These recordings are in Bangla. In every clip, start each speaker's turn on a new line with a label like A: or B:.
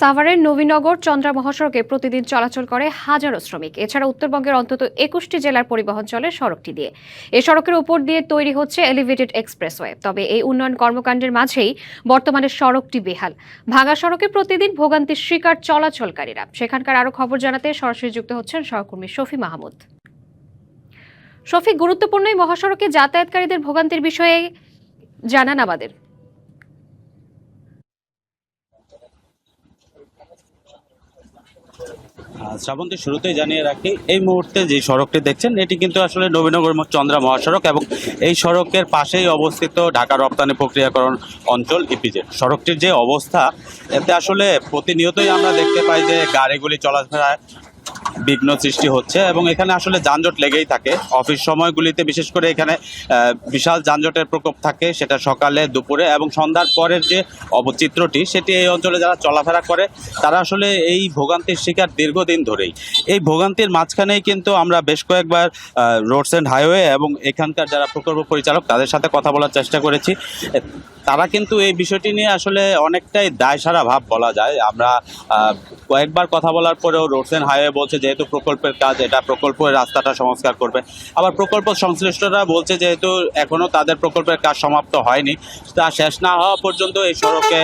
A: সাভারের নবীনগর চন্দ্রা মহাসড়কে প্রতিদিন চলাচল করে হাজারো শ্রমিক। এছাড়া উত্তরবঙ্গের অন্তত একুশটি জেলার পরিবহন চলে সড়কটি দিয়ে। এ সড়কের উপর দিয়ে তৈরি হচ্ছে এলিভেটেড এক্সপ্রেসওয়ে তবে এই উন্নয়ন কর্মকাণ্ডের মাঝেই বর্তমানে সড়কটি বেহাল। ভাঙা সড়কে প্রতিদিন ভোগান্তির শিকার চলাচলকারীরা। সেখানকার আরও খবর জানাতে সরাসরি যুক্ত হচ্ছেন সহকর্মী শফি মাহমুদ। শফি গুরুত্বপূর্ণ এই মহাসড়কে যাতায়াতকারীদের ভোগান্তির বিষয়ে জানান আমাদের।
B: আহ, শ্রাবন্তী শুরুতেই জানিয়ে রাখি এই মুহূর্তে যে সড়কটি দেখছেন এটি কিন্তু আসলে নবীনগর চন্দ্রা মহাসড়ক এবং এই সড়কের পাশেই অবস্থিত ঢাকা রপ্তানি প্রক্রিয়াকরণ অঞ্চল ইপিজেড সড়কটির যে অবস্থা এতে আসলে প্রতিনিয়তই আমরা দেখতে পাই যে গাড়িগুলি চলাফেরায় বিঘ্ন সৃষ্টি হচ্ছে এবং এখানে আসলে যানজট লেগেই থাকে। অফিস সময়গুলিতে বিশেষ করে এখানে বিশাল যানজটের প্রকোপ থাকে, সেটা সকালে, দুপুরে এবং সন্ধ্যার পরের যে অবচিত্রটি, সেটি এই অঞ্চলে যারা চলাফেরা করে, তারা আসলে এই ভোগান্তির শিকার দীর্ঘদিন ধরেই। এই ভোগান্তির মাঝখানেই কিন্তু আমরা বেশ কয়েকবার রোডস অ্যান্ড হাইওয়ে এবং এখানকার যারা প্রকল্প পরিচালক, তাদের সাথে কথা বলার চেষ্টা করেছি। তারা কিন্তু এই বিষয়টি নিয়ে আসলে অনেকটাই দায়সারা ভাব বলা যায়। আমরা কয়েকবার কথা বলার পরেও রোডস অ্যান্ড হাইওয়ে বলছে, যেহেতু প্রকল্পের কাজ এটা প্রকল্পের রাস্তাটা সংস্কার করবে। আবার প্রকল্প সংশ্লিষ্টরা বলছে যেহেতু এখনও তাদের প্রকল্পের কাজ সমাপ্ত হয়নি তা শেষ না হওয়া পর্যন্ত এই সড়কে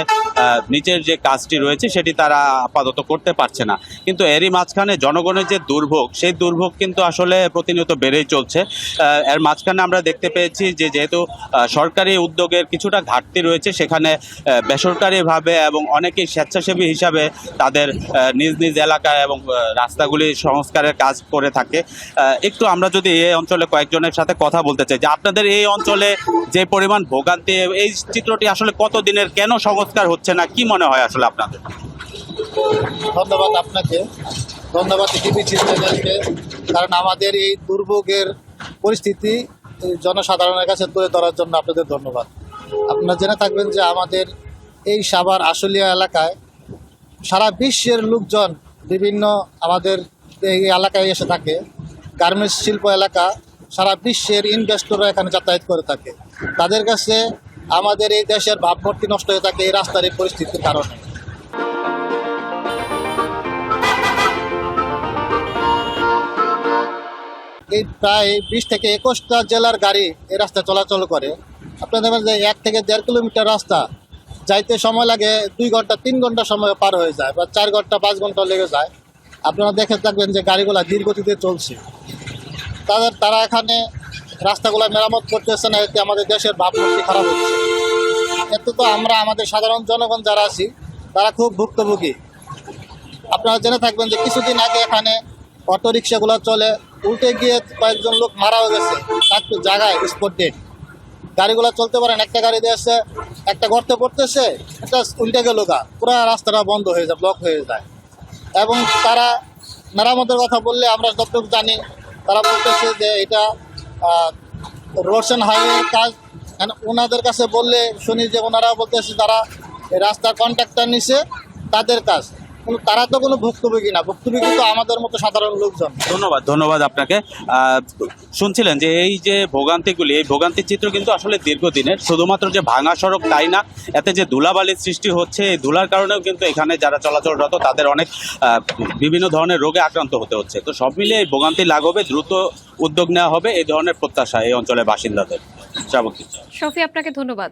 B: নিচের যে কাজটি রয়েছে সেটি তারা আপাতত করতে পারছে না। কিন্তু এরই মাঝখানে জনগণের যে দুর্ভোগ সেই দুর্ভোগ কিন্তু আসলে প্রতিনিয়ত বেড়েই চলছে। এর মাঝখানে আমরা দেখতে পেয়েছি যে যেহেতু সরকারি উদ্যোগের কিছুটা ঘাটতি রয়েছে সেখানে বেসরকারিভাবে এবং অনেকেই স্বেচ্ছাসেবী হিসাবে তাদের নিজ নিজ এলাকায় এবং আহ, সংস্কারের কাজ করে থাকে। একটু আমরা যদি এই অঞ্চলে কয়েকজনের সাথে কথা বলতে চাই, যে আপনাদের এই অঞ্চলে যে পরিমাণ ভোগান্তি, এই চিত্রটি আসলে কত দিনের কেন সংস্কার হচ্ছে না? কি মনে হয় আসলে আপনাদের?
C: ধন্যবাদ আপনাকে। ধন্যবাদ টিভি চ্যানেলকে কারণ আমাদের এই দুর্ভোগের পরিস্থিতি জনসাধারণের কাছে তুলে ধরার জন্য আপনাদের ধন্যবাদ। আপনারা জেনে থাকবেন যে আমাদের এই সাভার আশুলিয়া এলাকায় সারা বিশ্বের লোকজন বিভিন্ন আমাদের এই এলাকায় এসে থাকে। গার্মেন্টস শিল্প এলাকা সারা বিশ্বের ইনভেস্টররা এখানে যাতায়াত করে থাকে। তাদের কাছে আমাদের এই দেশের ভাবমূর্তি নষ্ট হয়ে থাকে এই রাস্তার এই পরিস্থিতির কারণে। এই প্রায় বিশ থেকে একুশটা জেলার গাড়ি এই রাস্তা চলাচল করে। আপনারা দেখবেন যে এক থেকে দেড় কিলোমিটার রাস্তা। যাইতে সময় লাগে দুই ঘণ্টা, তিন ঘণ্টা সময় পার হয়ে যায় বা চার ঘণ্টা, পাঁচ ঘণ্টা লেগে যায়। আপনারা দেখে থাকবেন যে গাড়িগুলো ধীর গতিতে চলছে। তাদের, তারা এখানে রাস্তাগুলো মেরামত করতেছে না, এতে আমাদের দেশের ভাবমূর্তি খারাপ হচ্ছে। এতে তো আমরা, আমাদের সাধারণ জনগণ যারা আছি, তারা খুব ভুক্তভোগী। আপনারা জেনে থাকবেন যে কিছুদিন আগে এখানে অটো রিক্সাগুলো চলে, উল্টে গিয়ে কয়েকজন লোক মারাও গেছে, তার জায়গায়, স্পট ডেট। গাড়িগুলো চলতে পারেন একটা গাড়ি দিয়েছে, একটা গর্তে পড়তেছে একটা উল্টে গেল গা, পুরো রাস্তাটা বন্ধ হয়ে যায়, ব্লক হয়ে যায়। এবং তারা মেরামতের কথা বললে আমরা যতটুকু জানি, তারা বলতেছে যে এটা রোশন হাইওয়ের কাজ। ওনাদের কাছে বললে শুনি যে ওনারা বলতেছে তারা রাস্তা কন্ট্রাক্টর নিছে, তাদের কাজ। কিন্তু তারা তো কোনো ভুক্তভোগী না ভুক্তভোগী তো আমাদের মতো সাধারণ লোকজন।
B: ধন্যবাদ ধন্যবাদ আপনাকে। আহ, শুনছিলেন যে এই যে ভোগান্তিগুলি এই ভোগান্তির চিত্র কিন্তু আসলে দীর্ঘদিনের শুধুমাত্র যে ভাঙা সড়ক তাই না এতে যে ধুলাবালির সৃষ্টি হচ্ছে এই ধুলার কারণেও কিন্তু এখানে যারা চলাচলরত তাদের অনেক আহ, বিভিন্ন ধরনের রোগে আক্রান্ত হতে হচ্ছে। তো সব মিলিয়ে এই ভোগান্তি লাঘবে দ্রুত উদ্যোগ নেওয়া হবে এই ধরনের প্রত্যাশা এই অঞ্চলের বাসিন্দাদের।
A: শফি আপনাকে ধন্যবাদ।